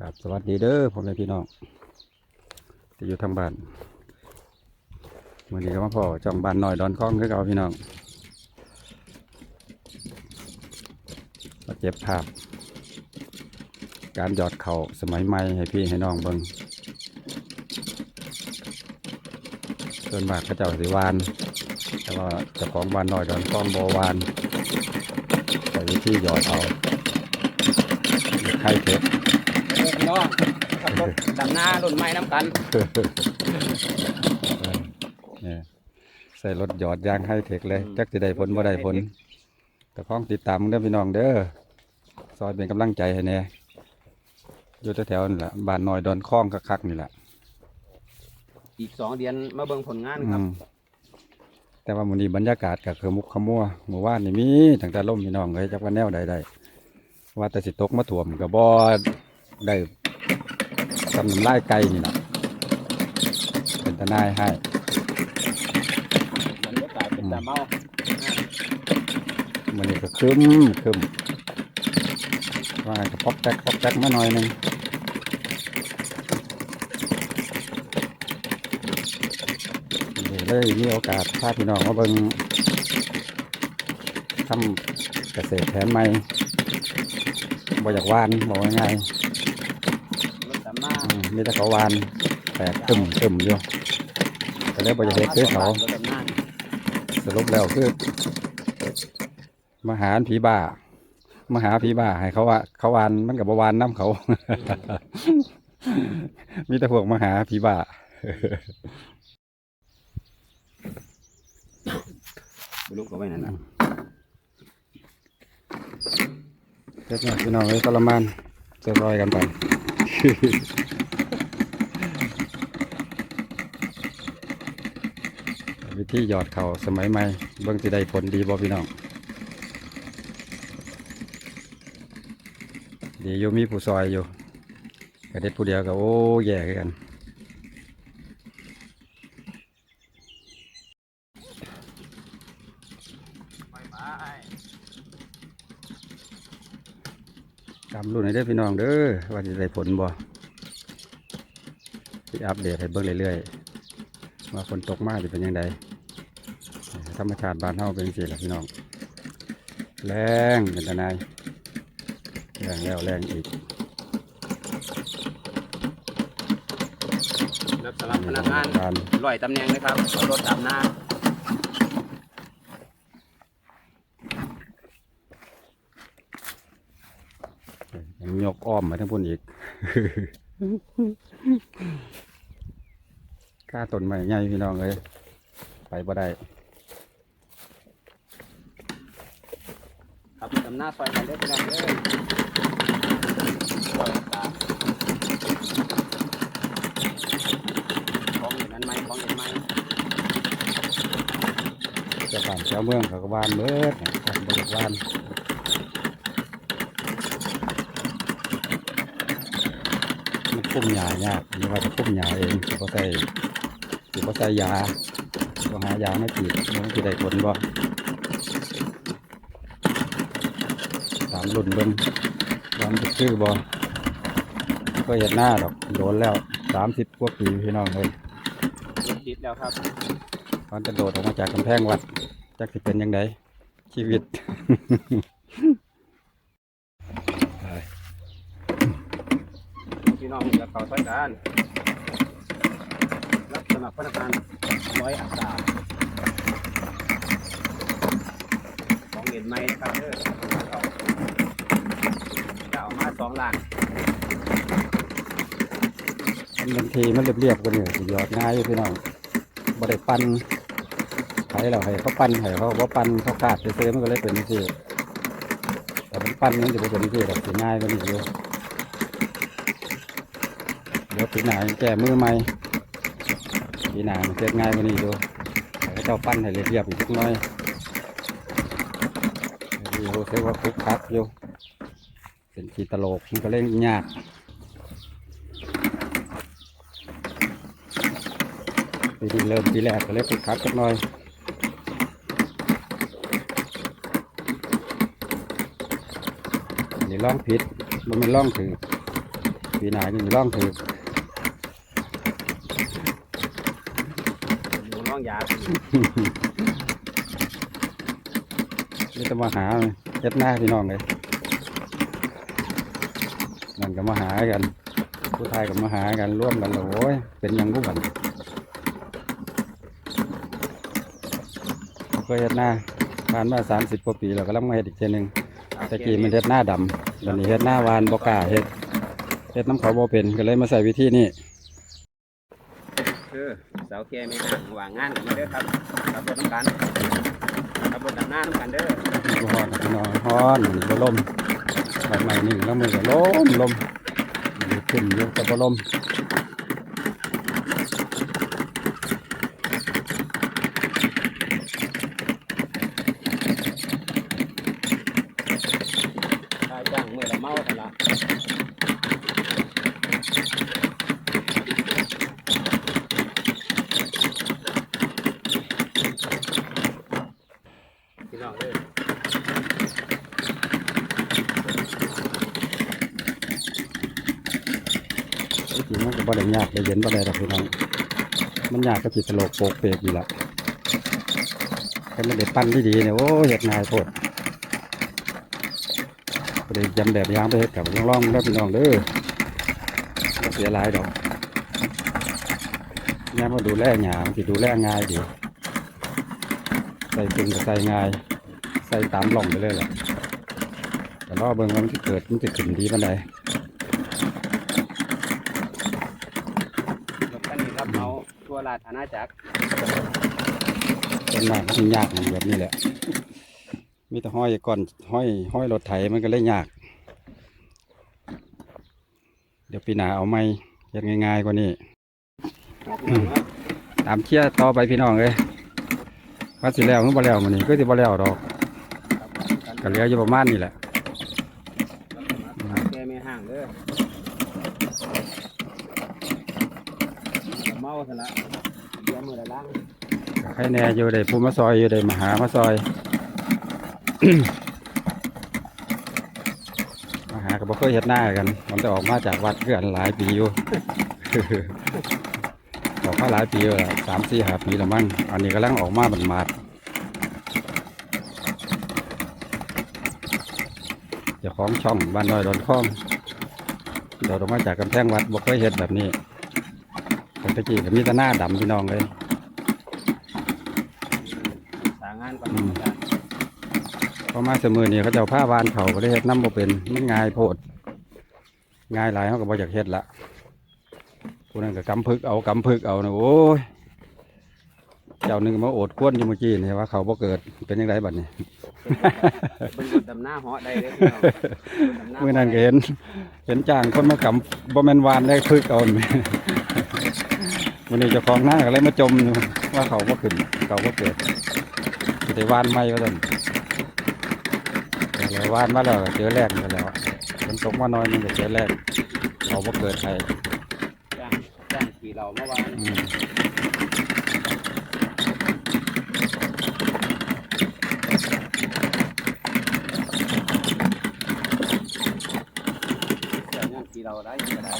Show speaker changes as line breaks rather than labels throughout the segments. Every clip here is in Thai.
กับสวัสดีเด้อพ่อแม่พี่น้องที่อยู่ทางบ้านมื่อนี้ก็มาพ่อจองบ้านหน่อยดอนคล้องคือเก่าพี่น้องมาเก็บภาพ การหยอดเข่าสมัยใหม่ให้พี่ให้น้องเบิงส่วนมากเขาเจ้าสิวาน แต่ว่าเจ้าของบ้านหน่อยดอนคล้องบวานใช้วิธีหยอดเอาไข่เผ็ด
ขับรถดำหน้ารุ่นใหม่น้ำกัน
เนี่ยใส่รถหยอดยางให้เทคเลย
อืม
จักจะได้ผลบ่ได้ผลแต่พ้องติดตามเด้อพี่น้องเด้อซอยเป็นกำลังใจให้แน่อยู่แถวๆนี่แหละบ้านน้อยดอนคล้องคักๆนี่แหละ
อีกสองเดือนมาเบิ่งผลงานค
อื
รับ
มแต่ว่ามื้อนี้บรรยากาศก็คือมุกขมัวเมื่อวานนี่มีตั้งแต่ล่มพี่น้องเอ้ยจักว่าแนวใดได้ว่าแต่สิตกมาถ่วมก็บ่ได้ สำน้ำลายไก่นี่ล่ะเป็นตาหนายให้
บรรยากาศเป็นตาเมา
มันนี่ก็คึมคึมว่าไงก็ปอกแตกปอกแตกมาหน่อยหนึงนี่เลยมีโอกาสพาพี่น้องมาเบิ่งทำเกษตรแผนใหม่บ่อยากหวานบอกง่าย
รถดำหน้า
ๆอื มมีแต่เขาหวานแตกตึมตึมอยู่ก็เลยบ่อยากเฮ็ดคือเขา
รถดำหน้า
สรุปแล้วคือมาหาผีบ้ามาหาผีบ้าให้เขาว่า เขาวานมันกับบวานน้ำเขา มีแต่พวกมาหาผีบ้า
บุลุกก็ไว้นั่นนะ
เจ็ดเนี่ยพี่น้องเลยทรมานจะรอยกันไป วิธีหยอดเขาสมัยใหม่เบิ่งสิได้ผลดีบ่พี่น้อง ดีอยู่มีผู้ซอยอยู่กระเด็ดผู้เดียวก็โอ้แย่กัน
ไปไป
ตามรุ่นให้ได้พี่น้องเด้อว่าจะได้ผลบ่ที่อัปเดตให้เบิ่งเรื่อยๆ ว่าฝนตกมากจะเป็นยังไงธรรมชาติบ้านเฮาเป็นสิล่ะพี่น้องแรงเป็นตะนายแรงแล้วแรงอีก
แล้วสำหรับพนักงาน
การ
ลอยตำแหน่งนะครับรถดำหน้า
ยังยกอ้อมมาทั้งพุ่นอีก ค่าต้นไม้ใหญ่พี่น้องเลยไปบ่ได้
ครับดำหน้าซอยกันเด้อพี่น้องเด้อซอยตาของอย่างนั้นไหมของอย่างไหม
เจ้าบ้านเจ้าเมืองเขาก็บ้านเบิดการบริวารมันคุ้มยายากนี่ว่าจะคุ้มยาเองสิบ่ใส่ สิบ่ใส่ยาบ่หายาไม่ติดมันจะได้ผลบ่ตามรุ่นเบิ่งว่ามันจะชื่อบ่ก็เห็นหน้าดอกโดนแล้วสามสิบกว่าปีพี่น้องเลย
ติดแล้วครับ
ตอนจะโดดออกมาจากกำแพงวัดจักสิเป็นยังไงชีวิต
พี่น้องจะเข้าซอยกันรับส มัครพนักงานร้อยอัตราของเห็นไหมนะครับเด้อจะเอามาสองล้าน
บางทีมันเรียบๆกันอยู่ยอดง่ายอยู่พี่น้องบ่ได้ปั้นไถเราให้เขาปั้นให้เขาว่าปั้นเขาขาดไปซื้อมันก็เลยเป็นนี่สิแต่มันปั้นมันจะเป็นนี่สิแบบง่ายกว่านี้อยู่เดี๋ยวปีหน้าแก้มือใหม่ ปีหนามันเกิดง่ายกว่านี้อยู่ให้เขาเจ้าปั้นให้เรียบๆอีกสักหน้อยดีโหเสียว่าคุกคักอยู่เป็นขีตลกมันก็เล่นยากปีนี้เริ่มปีแรกก็เลยฝึกคักสักหน่อยนนี้ล่องผิดมันเป็นล่องถือปีหนายังร่องถือ
ห้องยา
นี่จะมาหาเฮ็ดหน้าพี่น้องเลยนั่นก็มาหากัน ผู้ชายก็มาหากันร่วมกันเลยโอ้ยเป็นยังกูบันก็เฮ็ดหน้าผ่านมาสามสิบกว่าปีแล้วก็ลังมาเฮ็ดอีกเทีหนึงตะกี้มันเฮ็ดหน้าดำตอนนี้เฮ็ดหน้าวานบกล้าเฮ็ดเฮ็ดน้ำเขาบ่เป็นก็เลยมาใส่วิธีนี้
สาวแค่ไม่ห่างว่างงานกันมาเด้อครับขับรถน้ำกันขับรถดำหน้าน้ำกันเด้อ
บ่ฮ้อนพี่น้องฮ้อนมันบ่ลมใบไม้นี่แล้วมือก็ลมลมดูขึ้นอยู่กับบ่ลม
ตายจ้างเมื่อละเมาแต่ละพี่น้องเด้อ
จริงๆมันก็บ่ ได้ยากได้เย็นบ่ได้ดอกพี่น้องมันยากก็จิตตลกโปกเปกอยู่ละแค่มันได้ปั้นที่ดีเนี่ยโอ้เฮ็ดง่ายโพดก็ได้ยำแบบยางไปเฮ็ดกับลองๆแล้วพี่น้องเด้อเสียหลายดอกยามมาดูแลหยามันสิดูแลง่ายดีใส่ตึงก็ใส่ง่าย ใส่ตามหล่องไปเลยแหละแต่รอเบิ่งว่ามันสิเกิดมันสิขึ้นดีปานใด
รถคันนี้รับเอา ทั่วราชอาณาจักร
ส่วนมากมันยากมันแบบนี้แหละ มีแต่ห้อยก่อนห้อยห้อยรถไถมันก็เลยยาก เดี๋ยวปีหน้าเอาไม่ยังง่ายๆกว่านี้ ตามเชียร์ต่อไปพี่น้องเลยว่าสิแล้วหรือบ่แล้วมันนี่ก็สิบ่แล้วดอกก็เหลืออยู่ประมาณนี้แหละ
แกไม่ห่างเด้อ เมาซะละเดี๋ยวมือละล้าง
ใครแน่อยู่ได้ผู้มาซอยอยู่ได้มาหามาซอย มาหาก็บ่เคยเฮ็ดหน้ากัน มันจะออกมาจากวัดเกือนหลายปีอยู่ ออกมาหลายปีแล้วล่สามสี่ห้าปีแล้วมั้งอันนี้กำลังออกมาบันมาดเจ้าของช่องบ้านน้อยดอนข้องเดี๋ยวออกมาจากกำแพงวัดบ่เคยเฮ็ดแบบนี้ ปกติก็มีแต่หน้าดำพี่น้องเลย
สางานก่อน
อืม
จ้ะ
พอมาเสมอนี่เขาเจ้าผ้าวานเขาก็ได้เฮ็ดน้ำบ่เป็นมันง่ายโพดง่ายหลายเขาก็บ่อยากเฮ็ดละผู้นั้นก็กำพึกเอากำพึกเอานะโอ้ยเจ้าหนึ่งมาโอดควนอยู่เมื่อกี้นี่ว่าเขาบ่เกิดเป็นยังไงบัดนี้
เป็นรถดำหน้าเหาะได้เด้อพี่น้องรถดำหา
เมื่อนั้นก็เห็น เห็นจ้างคนมากำบ่แม่นวานได้พึกเอานี่ วันนี้เจ้าของหน้าก็เลยมาจมอยู่ว่าเขาบ่ขึ้นเขาบ่เกิดสิได้วานไม่ว่าซั่นแต่แล้ววานมาแล้วก็เจอแรกกันแล้วฝนตกมาน้อยนึงก็เจอแรกเขาบ่เกิดใคร
จ้างจ้างขี่เราเมื่อวาน
อืม
จ้างงานขี่เราได้ก็ได้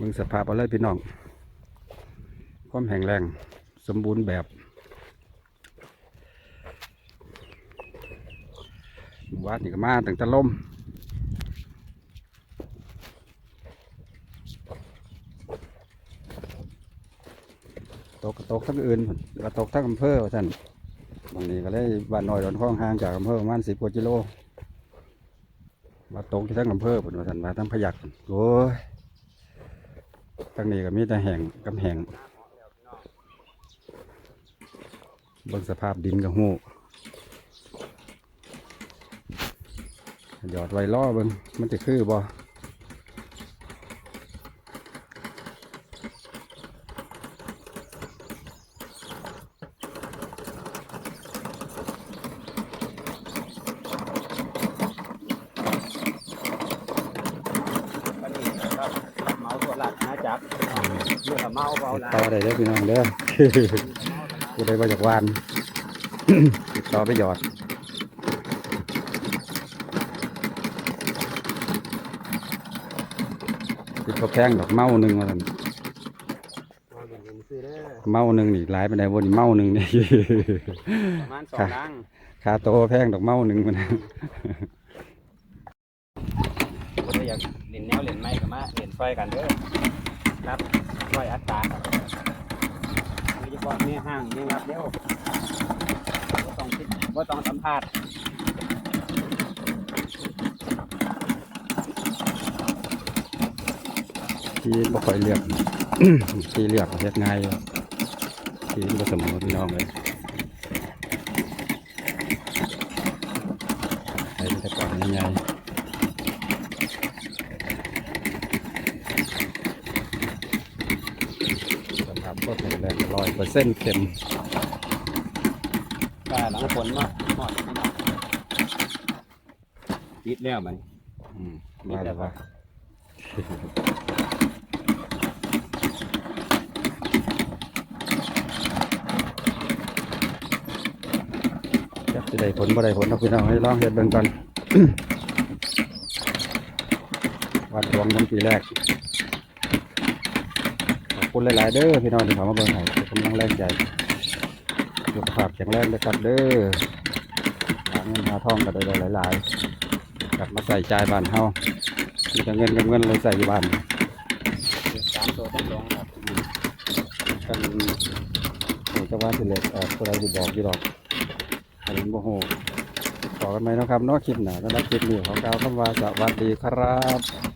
มึงส ภาพอาเลยพี่น้อง ความแข็งแรงสมบูรณ์แบบวาดนี่ก็มาตั้งแต่ลมตกตกทั้งอื่นก็ตกทั้งอำเภอท่านบางนี้ก็เลยบ้านน้อยดอนข้องห่างจากอำเภอประมาณสิบกว่ากิโลมาตกที่ทั้งอำเภอพุ่นว่าท่านมาทั้งพยักโอ้ย ทั้งนี้ก็มีแต่แห่งกำแหงบนสภาพดินกับหูหยอดไว้ล่อเบิงมันจะคือบ่
หลักหา จับเมื่อเมาเบาหลา
ต่อได้เด้อพี่น้องเด้อกูได้มาจากวานติดต่อไปหยอดติดก็แพงดอกเมาหนึ่งมาสั่น
ซื้อเด้อ
เมาหนึ่งนี่หลายไปไหนใดบนเมาหนึ่งนี่
ประมาณสองลัง
ค่าโตวแพงดอกเมาหนึ่งมัน
คนที่อยากเล่นแนวเล่นไม้ก็มาเล่นไฟกันเด้อค รับร้อยอัตราครับโดยเฉพาะเนี่ยห้างเนี่ครับเร็วว่าต้องคิดว่าต้องสัมภาษณ์
ที่บ่ค่อยเลือก ที่เลือกเฮ็ดง่ายอยู่ที่มันบ่เสมอพี่น้องเลยใช้แต่ก่อนใหญ่ๆสำหรับ ก็เป็นแรงร้อยเปอร์เซ็นต์เค็ม
ก็หลังฝนมาหอดนี่เนาะปิดแล้วมัน
อืมมาแล้วว่าจักสิได้ผลบ่ได้ผลเนาะพี่น้องให้ลองเฮ็ดเบิ่งก่อนวัดดวงน้ำปีแรกขอบ คุณหลายๆเด้อพี่น้องที่เขามาเบิ่งให้เป็นกำลังแรงใจสุขภาพแข็งแรงนะครับเด้อหาเงินหาทองก็ได้หลายๆกลับมาใส่ใจบ้านเฮามีแต่เงินกับเงินเลยใส่อยู่บ้าน
สามตัวต้องลงครับ
กันโอ้เจ้าว่าสิเล็กเอ่อตัวใดสิบอกอยู่ดอกอันนี้โมโหขอกันไหมนะครับนอกคลิปหนาแล้วคลิปนี้ของกล่าคำว่าสวัสดีครับ